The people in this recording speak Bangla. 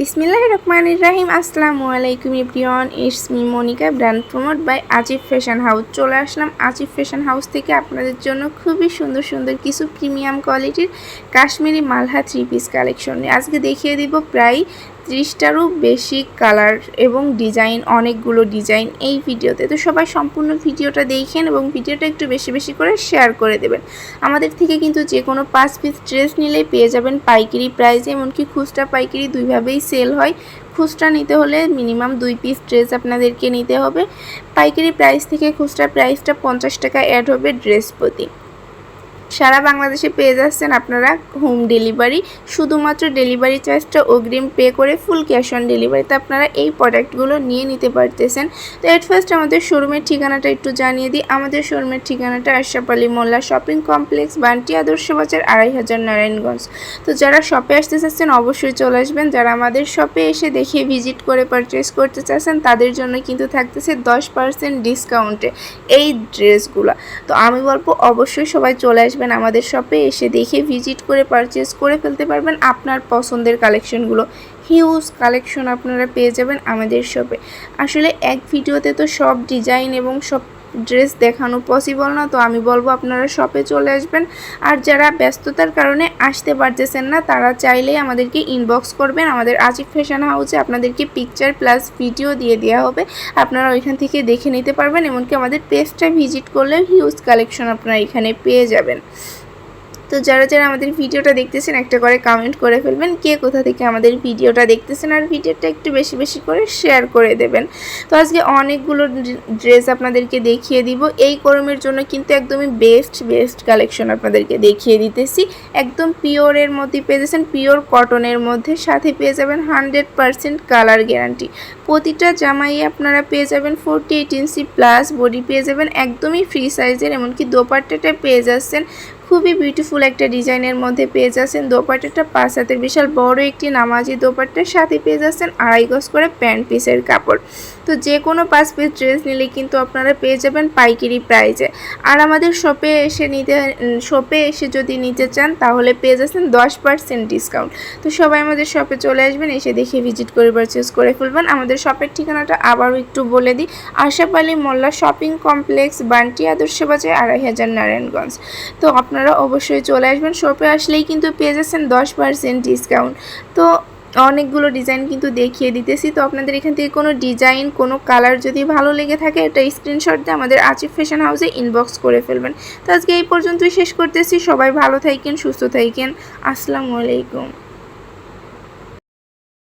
বিসমিল্লাহ রহমান রাহিম আসসালামু আলাইকুম everyone it's me Monika, brand promote by Azif fashion house. চলে আসলাম আজিফ ফ্যাশন হাউস থেকে আপনাদের জন্য খুবই সুন্দর সুন্দর কিছু প্রিমিয়াম কোয়ালিটির কাশ্মীরি মালহা থ্রি পিস কালেকশন আজকে দেখিয়ে দিব প্রায় ত্রিশটারও বেশি কালার এবং ডিজাইন, অনেকগুলো ডিজাইন এই ভিডিওতে। তো সবাই সম্পূর্ণ ভিডিওটা দেখেন এবং ভিডিওটা একটু বেশি বেশি করে শেয়ার করে দেবেন। আমাদের থেকে কিন্তু যে কোনো পাঁচ পিস ড্রেস নিলেই পেয়ে যাবেন পাইকারি প্রাইসে এমনকি খুচরা পাইকারি দুইভাবেই সেল হয়। খুচরা নিতে হলে মিনিমাম দুই পিস ড্রেস আপনাদেরকে নিতে হবে। পাইকারি প্রাইস থেকে খুচরা প্রাইসটা পঞ্চাশ টাকা অ্যাড হবে ড্রেস প্রতি। সারা বাংলাদেশে পেয়ে যাচ্ছেন আপনারা হোম ডেলিভারি শুধুমাত্র ডেলিভারি চার্জটা অগ্রিম পে করে ফুল ক্যাশ অন ডেলিভারিতে আপনারা এই প্রোডাক্টগুলো নিয়ে নিতে পারতেছেন। তো এট ফার্স্ট আমাদের শোরুমের ঠিকানাটা একটু জানিয়ে দিই। আমাদের শোরুমের ঠিকানাটা আশরাফ আলী মোল্লা শপিং কমপ্লেক্স বান্টি আদর্শ বাজার, আড়াই হাজার নারায়ণগঞ্জ। তো যারা শপে আসতে চাচ্ছেন, অবশ্যই চলে আসবেন। যারা আমাদের শপে এসে দেখে ভিজিট করে পারচেস করতে চাচ্ছেন, তাদের জন্য কিন্তু থাকতেছে দশ পার্সেন্ট ডিসকাউন্টে এই ড্রেসগুলো তো আমি বলব, অবশ্যই সবাই চলে আসবেন। আসবেন আমাদের শপে এসে দেখে ভিজিট করে পারচেস করে ফেলতে পারবেন আপনার পছন্দের কালেকশনগুলো হিউজ কালেকশন আপনারা পেয়ে যাবেন আমাদের শপে আসলে এক ভিডিওতে তো সব ডিজাইন এবং সব ড্রেস দেখানো পসিবল না, তো আমি বলব আপনারা শপে চলে আসবেন। আর যারা ব্যস্ততার কারণে আসতে পারতেছেন না, তারা চাইলেই আমাদেরকে ইনবক্স করবেন। আমাদের আজিফ ফ্যাশন হাউসে আপনাদেরকে পিকচার প্লাস ভিডিও দিয়ে দেওয়া হবে। আপনারা ওইখান থেকে দেখে নিতে পারবেন, এমনকি আমাদের পেজটা ভিজিট করলে হিউজ কালেকশন আপনারা এখানে পেয়ে যাবেন। তো যারা যারা আমাদের ভিডিওটা দেখতেছেন, একটা করে কমেন্ট করে ফেলবেন, কে কোথা থেকে আমাদের ভিডিওটা দেখতেছেন আর ভিডিওটা একটু বেশি বেশি করে শেয়ার করে দেবেন। তো আজকে অনেকগুলো ড্রেস আপনাদেরকে দেখিয়ে দিব। এই গরমের জন্য কিন্তু একদমই বেস্ট বেস্ট কালেকশন আপনাদেরকে দেখিয়ে দিতেছি। একদম পিওরের মধ্যে পেয়ে যাচ্ছেন পিওর কটনের মধ্যে। সাথে পেয়ে যাবেন হান্ড্রেড পারসেন্ট কালার গ্যারান্টি প্রতিটা জামাই আপনারা পেয়ে যাবেন forty eight inch plus body পেয়ে যাবেন। একদমই ফ্রি সাইজের এমনকি দোপাট্টাটা পেয়ে যাচ্ছেন খুবই বিউটিফুল একটা ডিজাইনের মধ্যে পেয়ে যাচ্ছেন। দোপাট্টাটা পাঁচ হাতের বিশাল বড় একটি নামাজি দোপাট্টার সাথে পেয়ে যাচ্ছেন আড়াই গজ করে প্যান্ট পিসের কাপড়। তো যে কোনো পাঁচ পিস ড্রেস নিলে কিন্তু আপনারা পেয়ে যাবেন পাইকারি প্রাইজে আর আমাদের শপে এসে নিতে শপে এসে যদি নিতে চান, তাহলে পেয়ে যাচ্ছেন দশ পার্সেন্ট ডিসকাউন্ট তো সবাই আমাদের শপে চলে আসবেন, এসে দেখে ভিজিট করে পারচেস করে ফেলবেন। আমাদের শপের ঠিকানাটা আবারও একটু বলে দিই। আশাপালি মোল্লা শপিং কমপ্লেক্স বান্টি আদর্শ বাজার, আড়াই হাজার নারায়ণগঞ্জ। তো আপনারা অবশ্যই চলে আসবেন। শপে আসলেই কিন্তু পেয়ে যাচ্ছেন দশ পার্সেন্ট ডিসকাউন্ট তো অনেকগুলো ডিজাইন কিন্তু দেখিয়ে দিতেছি। তো আপনাদের এখান থেকে কোনো ডিজাইন কোনো কালার যদি ভালো লেগে থাকে এটা স্ক্রিনশট দিয়ে আমাদের আচিফ ফ্যাশন হাউসে ইনবক্স করে ফেলবেন। তো আজকে এই পর্যন্তই শেষ করতেছি। সবাই ভালো থাকেন, সুস্থ থাকেন। আসসালামু আলাইকুম।